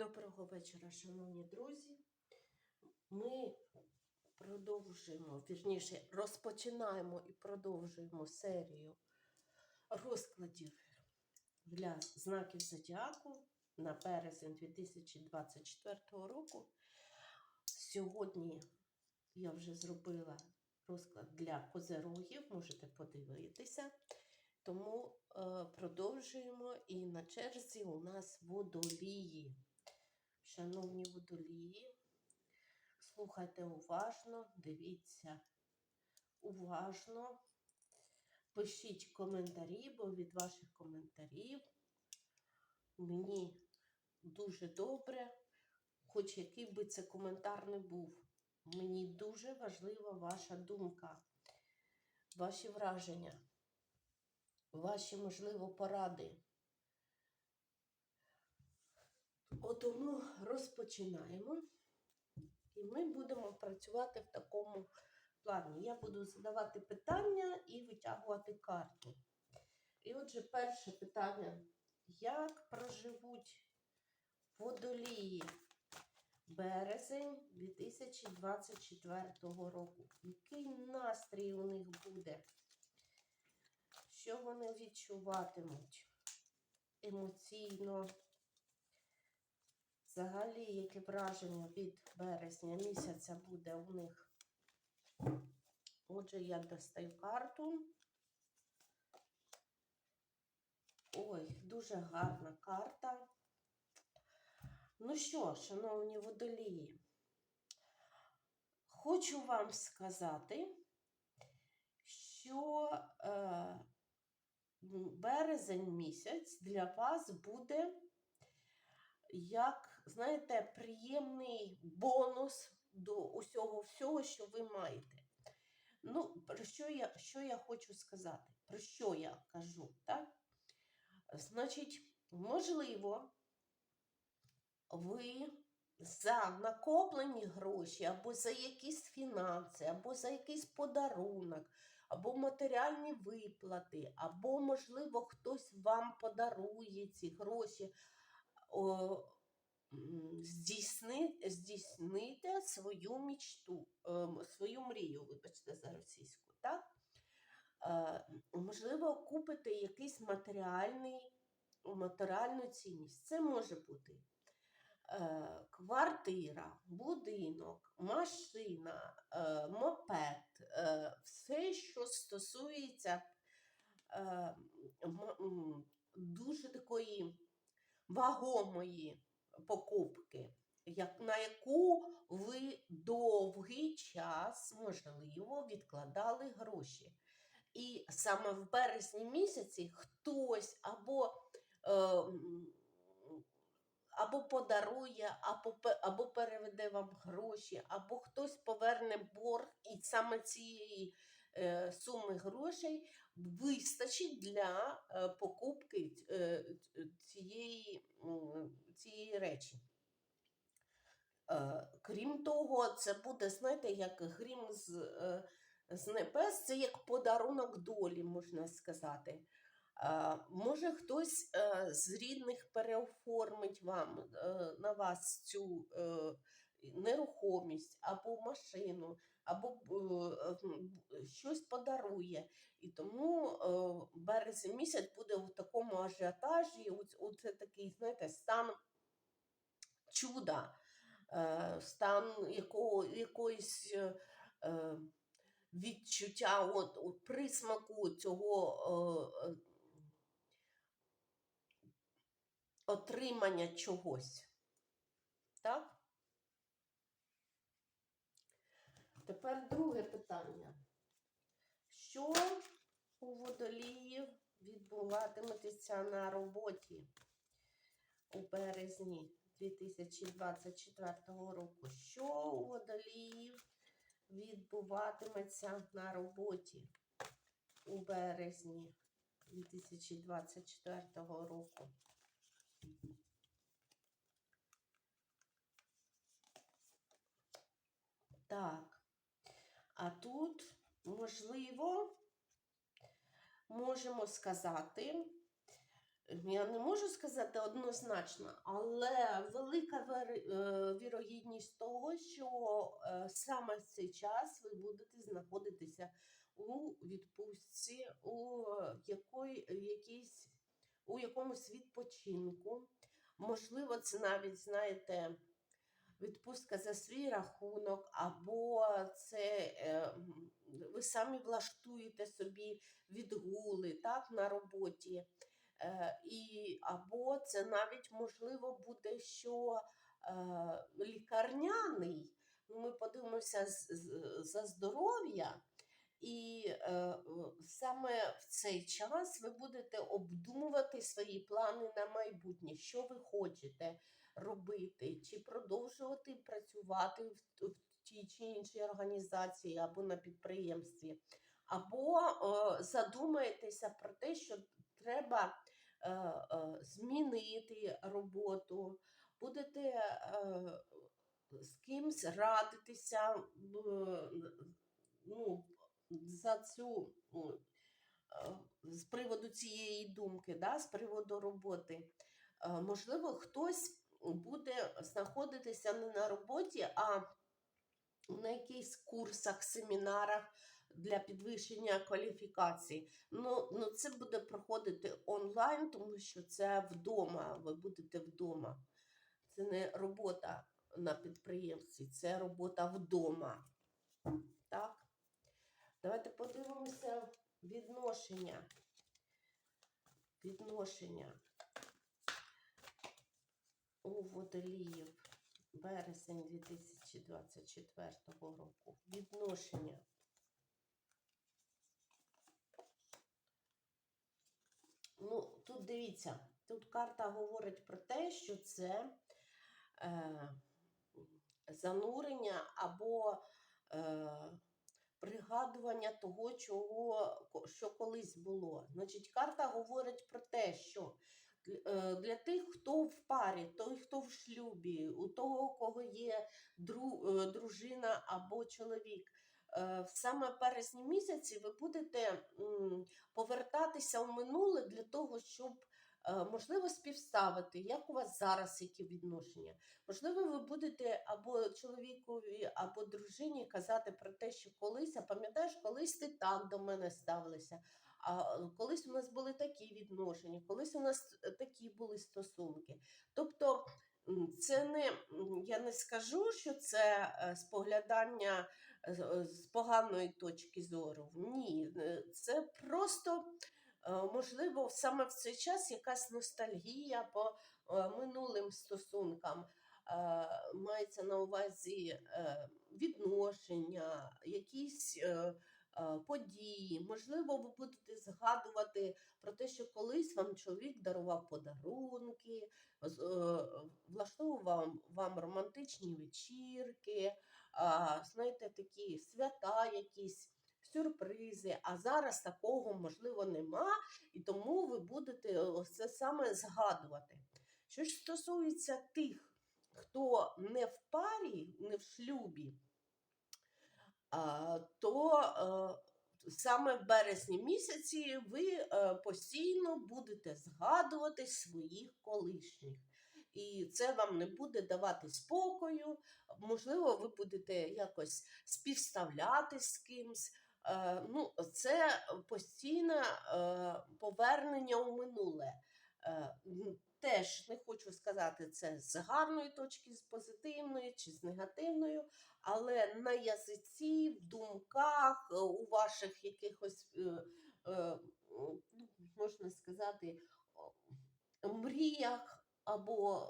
Доброго вечора, шановні друзі. Ми продовжуємо, вірніше, розпочинаємо і продовжуємо серію розкладів для знаків зодіаку на березень 2024 року. Сьогодні я вже зробила розклад для козерогів, можете подивитися. Тому е, продовжуємо і на черзі у нас водолії. Шановні водолії, слухайте уважно, дивіться уважно, пишіть коментарі, бо від ваших коментарів мені дуже добре, хоч який би це коментар не був. Мені дуже важлива ваша думка, ваші враження, ваші, можливо, поради. От Тому розпочинаємо. І ми будемо працювати в такому плані. Я буду задавати питання і витягувати карти. І отже, перше питання: як проживуть водолії березень 2024 року? Який настрій у них буде? Що вони відчуватимуть емоційно? Взагалі, яке враження від березня місяця буде у них? Отже, я достаю карту. Ой, дуже гарна карта. Ну що, шановні водолії, хочу вам сказати, що е, березень місяць для вас буде як, знаєте, приємний бонус до усього всього, що ви маєте. Ну, про що я, що я хочу сказати? Про що я кажу? так? Значить, можливо, ви за накоплені гроші, або за якісь фінанси, або за якийсь подарунок, або матеріальні виплати, або, можливо, хтось вам подарує ці гроші. О, здійсни, здійсните свою мічту, ем, свою мрію, вибачте за російську, так? Е, можливо, купите якийсь матеріальний, матеріальну цінність. Це може бути е, квартира, будинок, машина, е, мопед, все, що стосується дуже такої вагомої покупки, на яку ви довгий час, можливо, відкладали гроші. І саме в березні місяці хтось або, е, або подарує, або, або переведе вам гроші, або хтось поверне борг, і саме цієї е, суми грошей вистачить для е, покупки е, цієї, цієї речі. Е, Крім того, це буде, знаєте, як грім з, з небес, це як подарунок долі, можна сказати. Може, хтось з рідних переоформить вам на вас цю нерухомість або машину, або е, щось подарує. І тому е, березень місяць буде в такому ажіотажі, оц- оце такий, знаєте, стан чуда, е, стан якого, якоїсь відчуття от, от присмаку цього отримання чогось. Так? Тепер друге питання. Що у водоліїв відбуватиметься на роботі у березні 2024 року? Що у водоліїв відбуватиметься на роботі у березні 2024 року? Так. А тут, можливо, можемо сказати, Я не можу сказати однозначно, але велика е, вірогідність того, що е, саме в цей час ви будете знаходитися у відпустці, у якої, якійсь, у якомусь відпочинку. Можливо, це навіть, знаєте, відпустка за свій рахунок, або це е, ви самі влаштуєте собі відгули так, на роботі. Е, і, або це навіть можливо буде, що е, лікарняний. Ну, Ми подивимося за здоров'я, і е, саме в цей час ви будете обдумувати свої плани на майбутнє, що ви хочете робити, чи продовжувати працювати в, тій чи іншій організації або на підприємстві, або е, задумаєтеся про те, що треба е, е, змінити роботу, будете е, з кимсь радитися в- ну, за цю е, з приводу цієї думки, да, з приводу роботи. Е, Можливо, хтось буде знаходитися не на роботі, а на якихось курсах, семінарах для підвищення кваліфікації. Ну, ну це буде проходити онлайн, тому що це вдома. Ви будете вдома. Це не робота на підприємстві, це робота вдома. Так? Давайте подивимося відношення. Відношення у водоліїв березень 2024 року. Відношення. Ну, тут дивіться, тут карта говорить про те, що це е, занурення або е, пригадування того, чого, що колись було. Значить, карта говорить про те, що для тих, хто в парі, той, хто в шлюбі, у того, у кого є е, дружина або чоловік, е, в саме березні місяці ви будете повертатися в минуле для того, щоб е, можливо співставити, як у вас зараз які відношення. Можливо, ви будете або чоловікові, або дружині казати про те, що колись, а пам'ятаєш, колись ти так до мене ставилися. А е, колись у нас були такі відношення, колись у нас е, такі були стосунки. Тобто, це не я не скажу, що це е, споглядання з, поганої точки зору. Ні, це просто можливо саме в цей час якась ностальгія по минулим стосункам. Мається на увазі відношення, якісь події. Можливо, ви будете згадувати про те, що колись вам чоловік дарував подарунки, е, влаштовував вам, романтичні вечірки, знаєте, такі свята якісь. Сюрпризи, а зараз такого можливо нема, і тому ви будете це саме згадувати. Що ж стосується тих, хто не в парі, не в шлюбі, то е, саме в березні місяці ви е, постійно будете згадувати своїх колишніх. І це вам не буде давати спокою. Можливо, ви будете якось співставляти з кимсь. Е, Ну, це постійне повернення у минуле. Е, Теж не хочу сказати це з гарної точки, з позитивної чи з негативною, але на язиці, в думках, е, у ваших якихось, е, е, ну, можна сказати, мріях або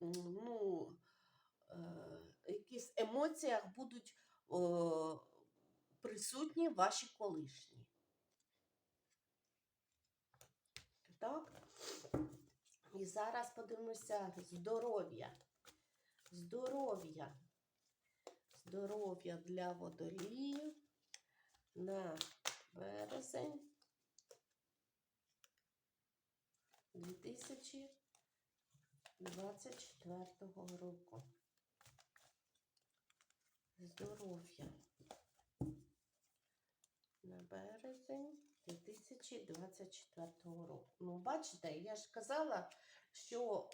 ну, якісь емоціях будуть присутні ваші колишні. Так? І зараз подивимося здоров'я. Здоров'я. Здоров'я для водоліїв на березень 2024 року. Здоров'я на березень 2024 року. Ну, бачите, я ж казала, що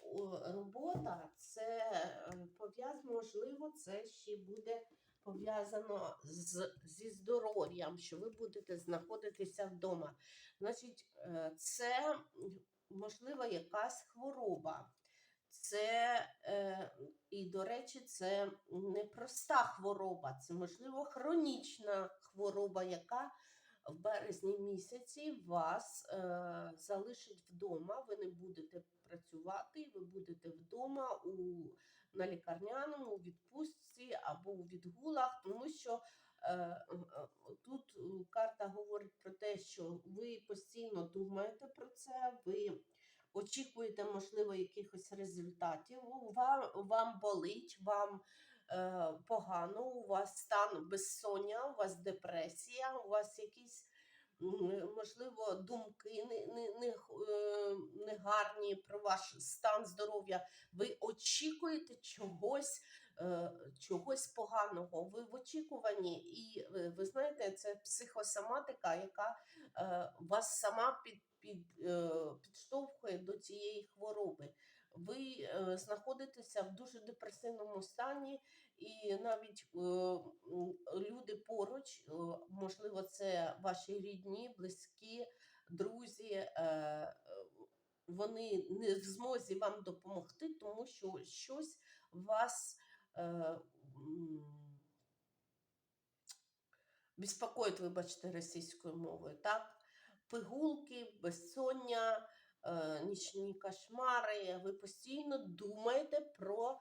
робота це е, пов'язано, можливо, це ще буде пов'язано з, зі здоров'ям, що ви будете знаходитися вдома. Значить, е, це можливо якась хвороба. Це, е, і, до речі, це не проста хвороба, це, можливо, хронічна хвороба, яка в березні місяці вас е, залишить вдома. Ви не будете працювати, ви будете вдома у, на лікарняному, у відпустці або у відгулах, тому що е, е, тут е, карта говорить про те, що ви постійно думаєте про це. ви очікуєте, можливо, якихось результатів, вам, вам болить, вам погано, у вас стан безсоння, у вас депресія, у вас якісь, можливо, думки не, не, не, е, негарні про ваш стан здоров'я. Ви очікуєте чогось. е, Чогось поганого, ви в очікуванні, і ви, знаєте, це психосоматика, яка е, вас сама під, під, е, підштовхує до цієї хвороби. Ви е, знаходитеся в дуже депресивному стані, і навіть е, люди поруч, е, можливо, це ваші рідні, близькі, друзі. Вони не в змозі вам допомогти, тому що щось вас безпокоїть, вибачте, російською мовою, так? Пигулки, безсоння, нічні кошмари. Ви постійно думаєте про е,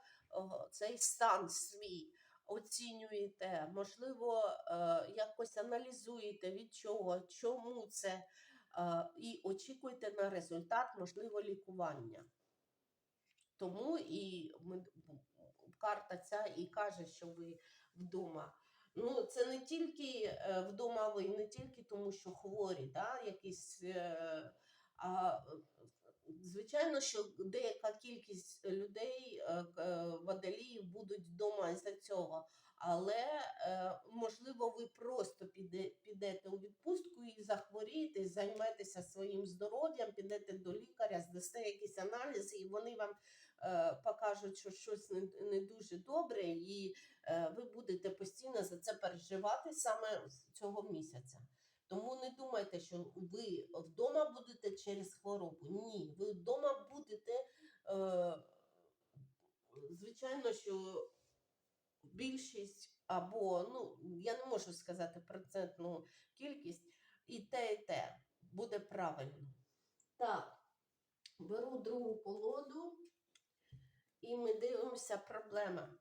цей стан свій, оцінюєте, можливо, е, якось аналізуєте від чого, чому це, е, і очікуєте на результат, можливо, лікування. Тому і ми, карта ця і каже, що ви вдома. Ну, це не тільки е, вдома ви, не тільки тому, що хворі, да, якісь, е, а звичайно, що деяка кількість людей, е, е, водоліїв будуть вдома із-за цього. Але е, можливо, ви просто піде, підете у відпустку і захворієте, займетеся своїм здоров'ям, підете до лікаря, здасте якісь аналізи, і вони вам покажуть, що щось не, дуже добре, і ви будете постійно за це переживати саме з цього місяця. Тому не думайте, що ви вдома будете через хворобу. Ні, ви вдома будете, е, звичайно, що більшість або, ну, я не можу сказати процентну кількість, і те, і те буде правильно. Так, беру другу колоду, і ми дивимося проблема.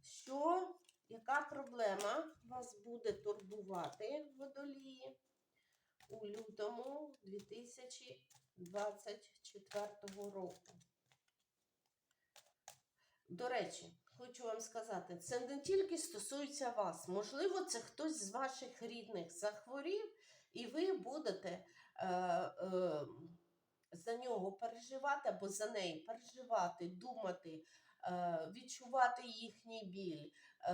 Що, яка проблема вас буде турбувати в водолії у лютому 2024 року? До речі, хочу вам сказати, це не тільки стосується вас. Можливо, це хтось з ваших рідних захворів, і ви будете е, е, за нього переживати або за неї переживати, думати, е, відчувати їхній біль. Е,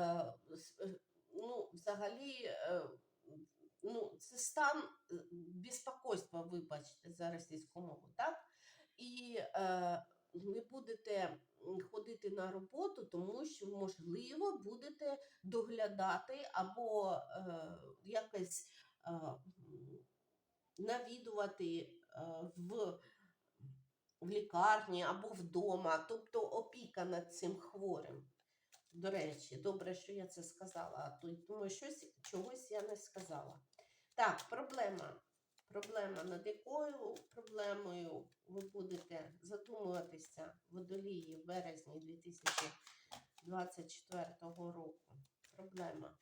е, ну, взагалі, е, ну, це стан безпокойства, вибачте, за російську мову, так? І е, ви будете ходити на роботу, тому що, можливо, будете доглядати або якось навідувати в, в лікарні або вдома, тобто опіка над цим хворим. До речі, добре, що я це сказала, а то думаю, щось чогось я не сказала. Так, проблема. Проблема, над якою проблемою ви будете задумуватися водолії в березні 2024 року. Проблема.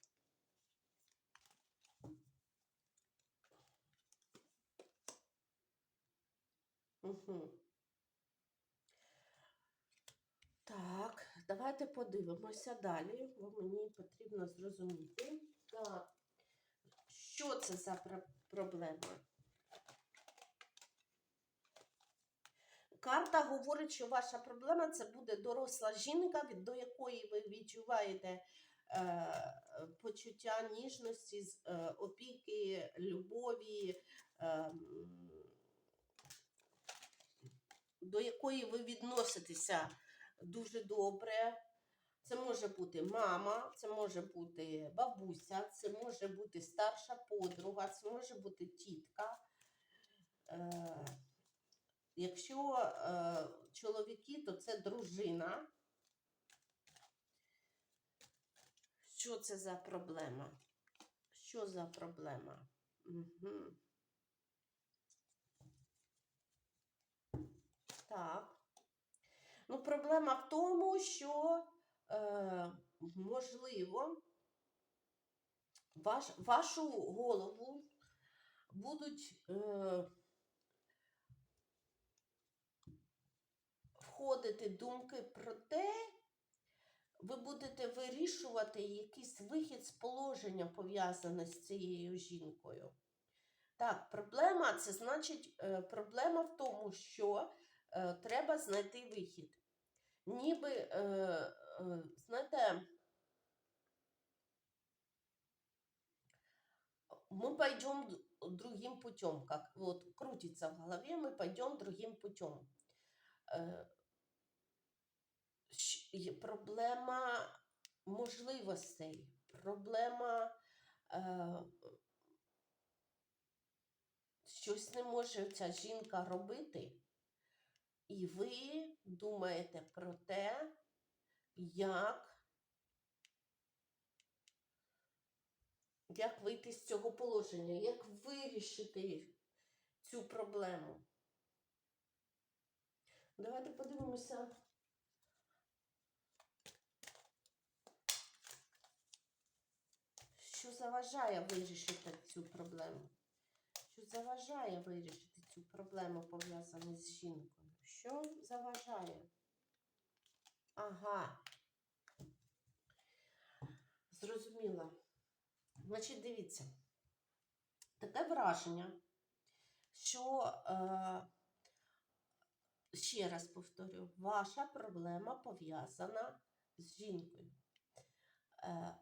Угу. Так, давайте подивимося далі, бо мені потрібно зрозуміти. Що це за про- проблема? Карта говорить, що ваша проблема це буде доросла жінка, до якої ви відчуваєте е, почуття ніжності, е, опіки, любові, е, до якої ви відноситеся дуже добре. Це може бути мама, це може бути бабуся, це може бути старша подруга, це може бути тітка. Е, Якщо е, чоловіки, то це дружина. Що це за проблема? Що за проблема? Угу. Так. Ну, проблема в тому, що е, можливо ваш, вашу голову будуть е, входити думки про те, ви будете вирішувати якийсь вихід з положення, пов'язане з цією жінкою. Так, проблема це значить, е, проблема в тому, що е, треба знайти вихід. Ніби, е, е, знаєте, мы пойдем другим путем, как вот крутится в голове, мы пойдем другим путем. Е, Проблема можливостей, проблема е, щось не може ця жінка робити, і ви думаєте про те, як, як вийти з цього положення, як вирішити цю проблему. Давайте подивимося. Що заважає вирішити цю проблему? Що заважає вирішити цю проблему, пов'язану з жінкою? Що заважає? Ага. Зрозуміла. Значить, дивіться. Таке враження, що, е, ще раз повторю, ваша проблема пов'язана з жінкою, е,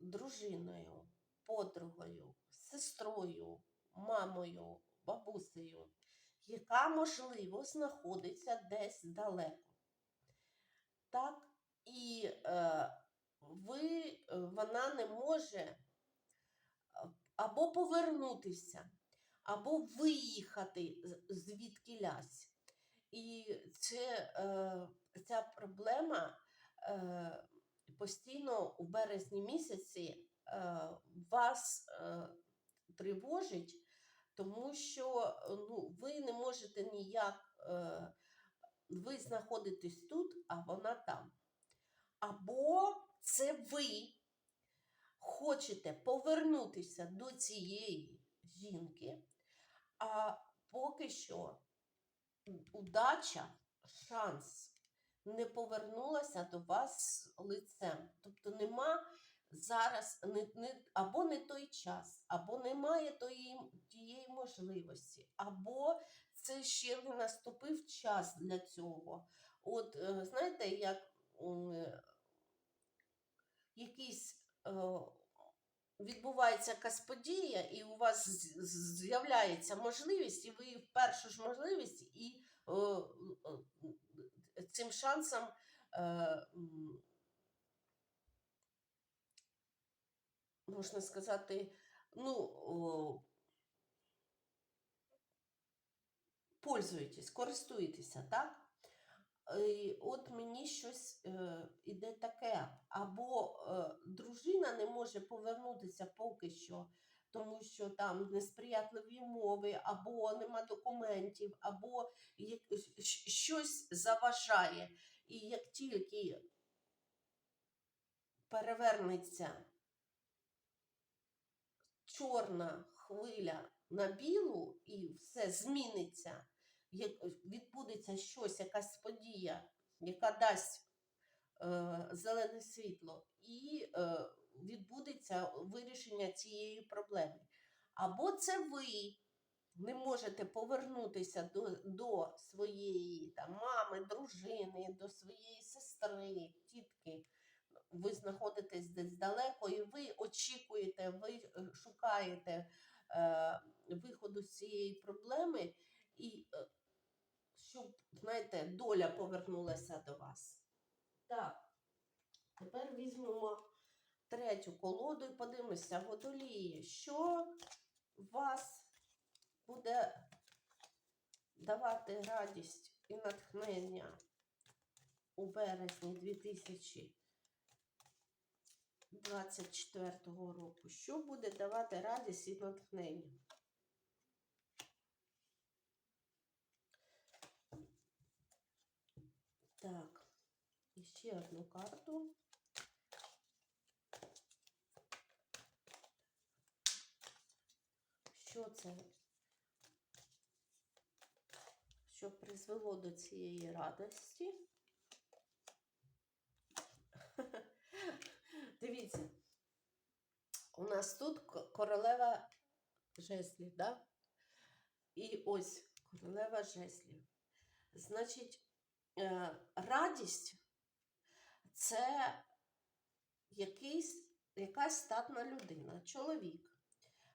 дружиною, подругою, сестрою, мамою, бабусею, яка, можливо, знаходиться десь далеко. Так, і е, ви, е, вона не може е, або повернутися, або виїхати з- звідкілясь. І це, е, ця проблема е, постійно у березні місяці е, вас е, тривожить, тому що е, ну, ви не можете ніяк, е, ви знаходитесь тут, а вона там. Або це ви хочете повернутися до цієї жінки, а поки що удача, шанс не повернулася до вас лицем. Тобто нема зараз не, не, або не той час, або немає тої, тієї можливості, або це ще не наступив час для цього. От е, знаєте, як м, якийсь е, відбувається якась подія, і у вас з'являється можливість, і ви в першу ж можливість, і е, е, цим шансом е, можна сказати, ну, о, пользуєтесь, користуєтеся, так? І от мені щось е, іде таке. Або е, дружина не може повернутися поки що, тому що там несприятливі мови, або нема документів, або як, щось заважає. І як тільки перевернеться чорна хвиля на білу і все зміниться, відбудеться щось, якась подія, яка дасть е, зелене світло, і е, відбудеться вирішення цієї проблеми. Або це ви не можете повернутися до, до своєї там, мами, дружини, до своєї сестри, тітки. Ви знаходитесь десь далеко, і ви очікуєте, ви е, шукаєте е, виходу з цієї проблеми, і е, щоб, знаєте, доля повернулася до вас. Так, тепер візьмемо третю колоду і подивимося, водолії, що вас буде давати радість і натхнення у березні 2024 року. Що буде давати радість і натхнення? Так, і ще одну карту. Що це? Що призвело до цієї радості? Дивіться, у нас тут королева жезлів, да? І ось королева жезлів. Значить, е, радість це якийсь, якась статна людина, чоловік,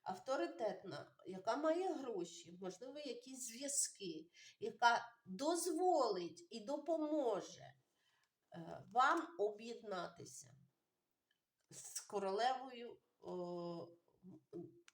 авторитетна, яка має гроші, можливо, якісь зв'язки, яка дозволить і допоможе е, вам об'єднатися королевою, о,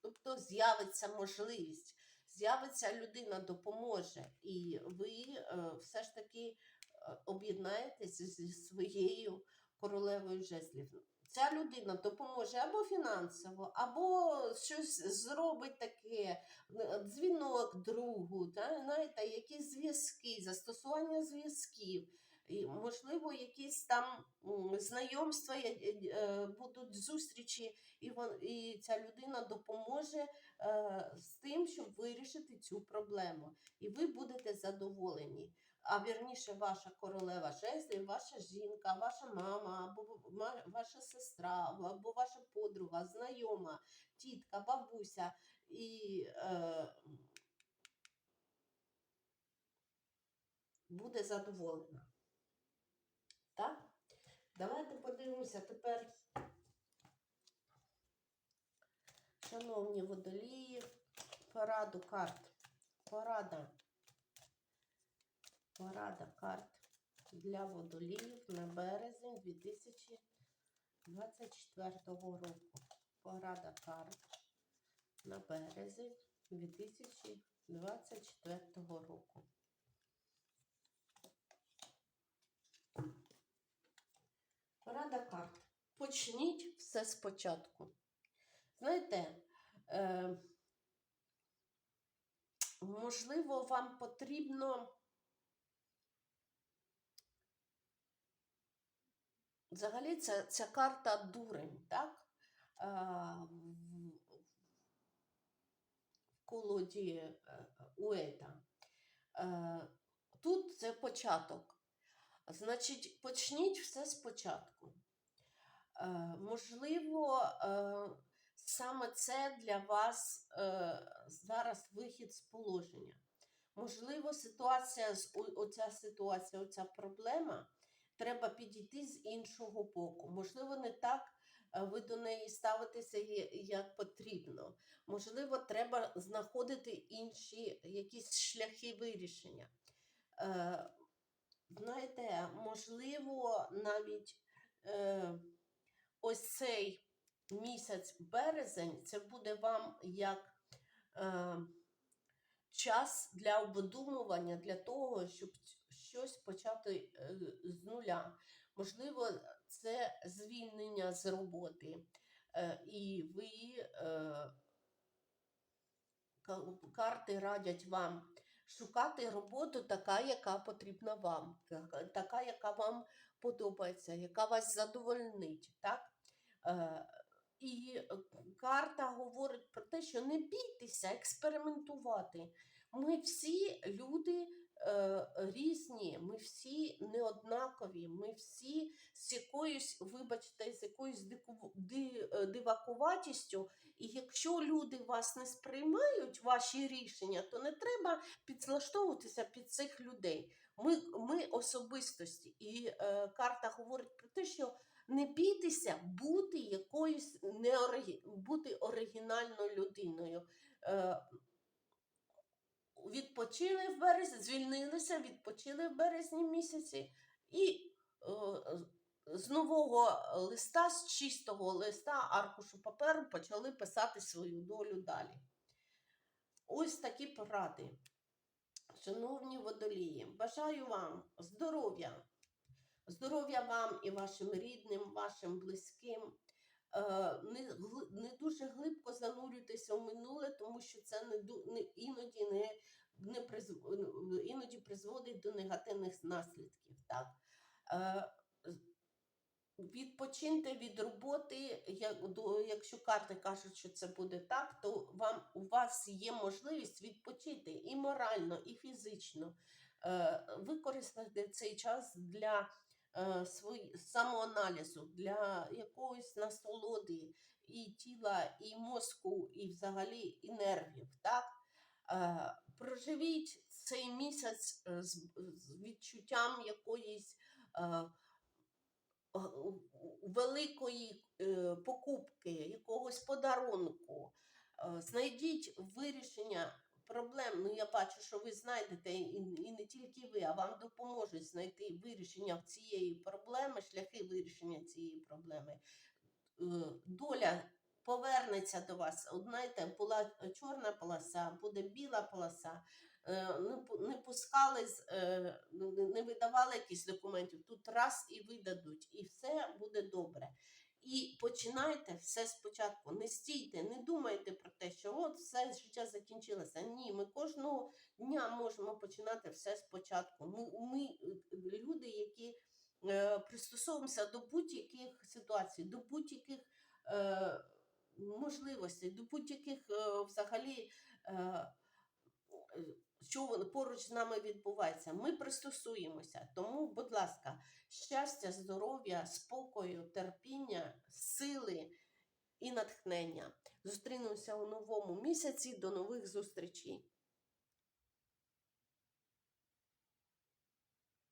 тобто з'явиться можливість, з'явиться людина, допоможе, і ви е, все ж таки е, об'єднаєтесь зі своєю королевою жезлів. Ця людина допоможе або фінансово, або щось зробить таке, е, дзвінок другу, та, знаєте, якісь зв'язки, застосування зв'язків. Можливо, якісь там знайомства е, е, будуть зустрічі, і, вон, і ця людина допоможе е, з тим, щоб вирішити цю проблему. І ви будете задоволені. А вірніше, ваша королева жезлів, ваша жінка, ваша мама, або ваша сестра, або ваша подруга, знайома, тітка, бабуся. І е, буде задоволена. Так? Давайте подивимося тепер, шановні водолії, пораду карт. Порада. Порада карт для водоліїв на березень 2024 року. Порада карт на березень 2024 року. Порада карт. Почніть все спочатку. Знаєте, е, можливо, вам потрібно взагалі ця, ця карта дурень, так? Е, в- колоді е, Уейта. Е, Тут це початок. Значить, почніть все спочатку. Е, можливо, е, саме це для вас е, зараз вихід з положення. Можливо, ситуація оця ситуація, оця проблема, треба підійти з іншого боку. Можливо, не так е, ви до неї ставитеся, як потрібно. Можливо, треба знаходити інші якісь шляхи вирішення. Знаєте, можливо, навіть е, ось цей місяць березень це буде вам як е, час для обдумування, для того, щоб щось почати е, з нуля. Можливо, це звільнення з роботи, е, і ви е, карти радять вам шукати роботу така, яка потрібна вам, така- яка вам подобається, яка вас задовольнить. Так? Е, і карта говорить про те, що не бійтеся експериментувати. Ми всі люди е, різні, ми всі неоднакові, ми всі з якоюсь, вибачте, з якоюсь е, дивакуватістю. І якщо люди вас не сприймають, ваші рішення, то не треба підлаштовуватися під цих людей. Ми, ми особистості. І е, карта говорить про те, що не бійтеся бути якоюсь неорigi... бути оригінальною людиною. Е, відпочили в березні, звільнилися, відпочили в березні місяці і е, з нового листа, з чистого листа, аркушу паперу почали писати свою долю далі. Ось такі поради. Шановні водолії, бажаю вам здоров'я, здоров'я вам і вашим рідним, вашим близьким. Е, Не, не дуже глибко занурюйтеся в минуле, тому що це не, не іноді не, не призв- іноді призводить до негативних наслідків. Так? Відпочиньте від роботи, якщо карти кажуть, що це буде так, то вам, у вас є можливість відпочити і морально, і фізично. Е, Використати цей час для е, самоаналізу, для якоїсь насолоди і тіла, і мозку, і взагалі і нервів. Так? Е, Проживіть цей місяць з відчуттям якоїсь. Е, великої е, покупки, якогось подарунку. Е, Знайдіть вирішення проблем. Ну, я бачу, що ви знайдете, і, не тільки ви, а вам допоможуть знайти вирішення цієї проблеми, шляхи вирішення цієї проблеми. Доля повернеться до вас. Знаєте, була чорна полоса, буде біла полоса. Е, Не, пу- не пускали, е, ну, не- видавали якісь документів. Тут раз і видадуть, і все буде добре. І починайте все спочатку. Не стійте, не думайте про те, що от все життя закінчилося. Ні, ми кожного дня можемо починати все спочатку. Ми, ми е, люди, які е, пристосовуємося до будь-яких ситуацій, до будь-яких е, можливостей, до будь-яких е, взагалі. Е, що поруч з нами відбувається. Ми пристосуємося. Тому, будь ласка, щастя, здоров'я, спокою, терпіння, сили і натхнення. Зустрінемося у новому місяці. До нових зустрічей.